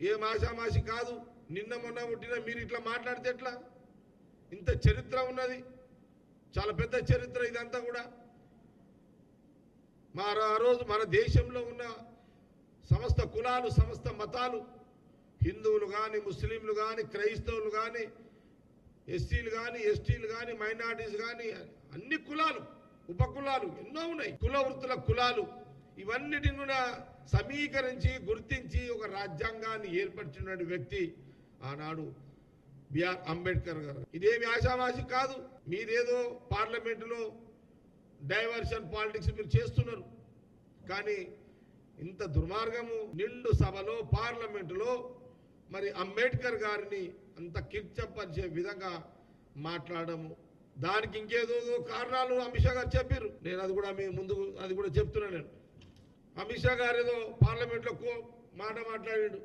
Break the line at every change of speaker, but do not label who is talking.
ఏం ఆషామాషి కాదు నిన్న మొన్న పుట్టిన మీరు ఇట్లా మాట్లాడితే ఎట్లా? ఇంత చరిత్ర ఉన్నది చాలా పెద్ద చరిత్ర ఇదంతా కూడా. మా ఆ రోజు మన దేశంలో ఉన్న సమస్త కులాలు సమస్త మతాలు హిందువులు కానీ ముస్లింలు కానీ క్రైస్తవులు కానీ ఎస్సీలు కానీ ఎస్టీలు కానీ మైనార్టీస్ కానీ అన్ని కులాలు ఉపకులాలు ఎన్నో ఉన్నాయి. కుల వృత్తుల కులాలు ఇవన్నిటిని కూడా సమీకరించి గుర్తించి ఒక రాజ్యాంగాన్ని ఏర్పరిచిన వ్యక్తి ఆనాడు బిఆర్ అంబేద్కర్ గారు. ఇదేమి ఆశావాసి కాదు మీరేదో పార్లమెంటులో డైవర్షన్ పాలిటిక్స్ మీరు చేస్తున్నారు. కానీ ఇంత దుర్మార్గము నిండు సభలో పార్లమెంటులో మరి అంబేద్కర్ గారిని అంత కిర్చపరిచే విధంగా మాట్లాడము దానికి ఇంకేదో కారణాలు అమిత్ షా గారు చెప్పారు. నేను అది కూడా మీ ముందు అది కూడా చెప్తున్నాను నేను. అమిత్ షా గారు ఏదో పార్లమెంట్లో మాట మాట్లాడాడు.